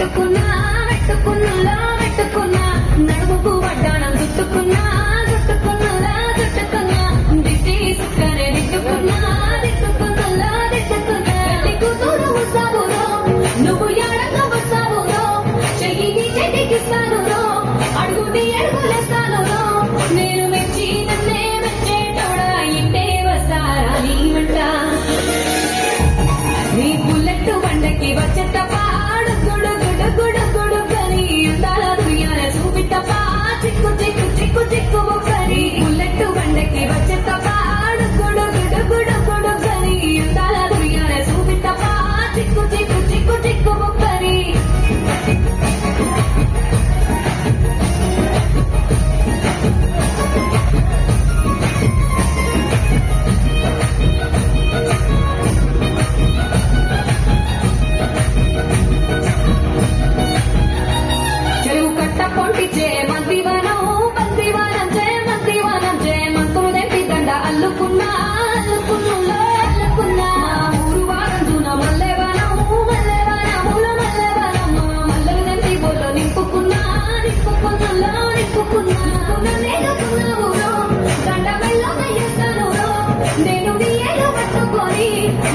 పెట్టుకున్నా పెట్టుకున్నా పెట్టుకున్నా. నడుముకు వడ్డాణం చుట్టుకున్నా చుట్టుకున్నా చుట్టుకున్నా. దిట్టి సుక్కనే దిట్టుకున్నా దిట్టుకున్నా. దిట్టుకున్నా నువ్వు ఎడగా వస్తావురో చెయ్యి చెయ్యికిస్తాను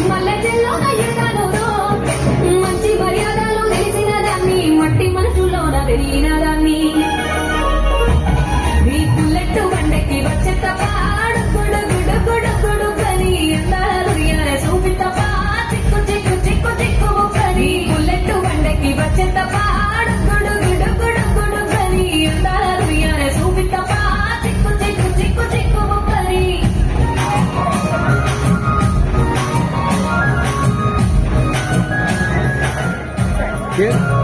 మల్లెల్లో అయ్యడానికి kid.